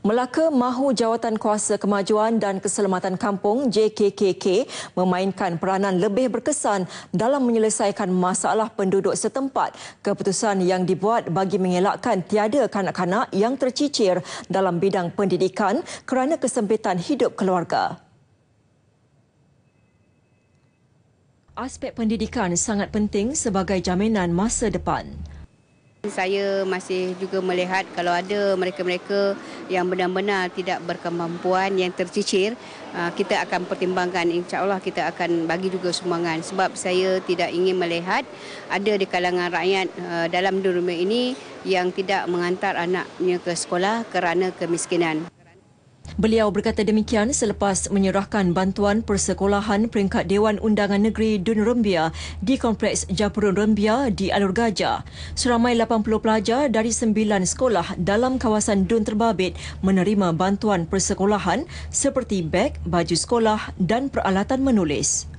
Melaka mahu Jawatan Kuasa Kemajuan dan Keselamatan Kampung JKKK memainkan peranan lebih berkesan dalam menyelesaikan masalah penduduk setempat. Keputusan yang dibuat bagi mengelakkan tiada kanak-kanak yang tercicir dalam bidang pendidikan kerana kesempitan hidup keluarga. Aspek pendidikan sangat penting sebagai jaminan masa depan. Saya masih juga melihat kalau ada mereka-mereka yang benar-benar tidak berkemampuan yang tercicir, ah, kita akan pertimbangkan insya-Allah kita akan bagi juga sumbangan sebab saya tidak ingin melihat ada di kalangan rakyat ah, dalam dunia ini yang tidak mengantar anaknya ke sekolah kerana kemiskinan. Beliau berkata demikian selepas menyerahkan bantuan persekolahan peringkat Dewan Undangan Negeri Dun Rembia di Kompleks Japurun Rembia di Alur Gajah. Seramai 80 pelajar dari 9 sekolah dalam kawasan Dun Terbabit menerima bantuan persekolahan seperti beg, baju sekolah dan peralatan menulis.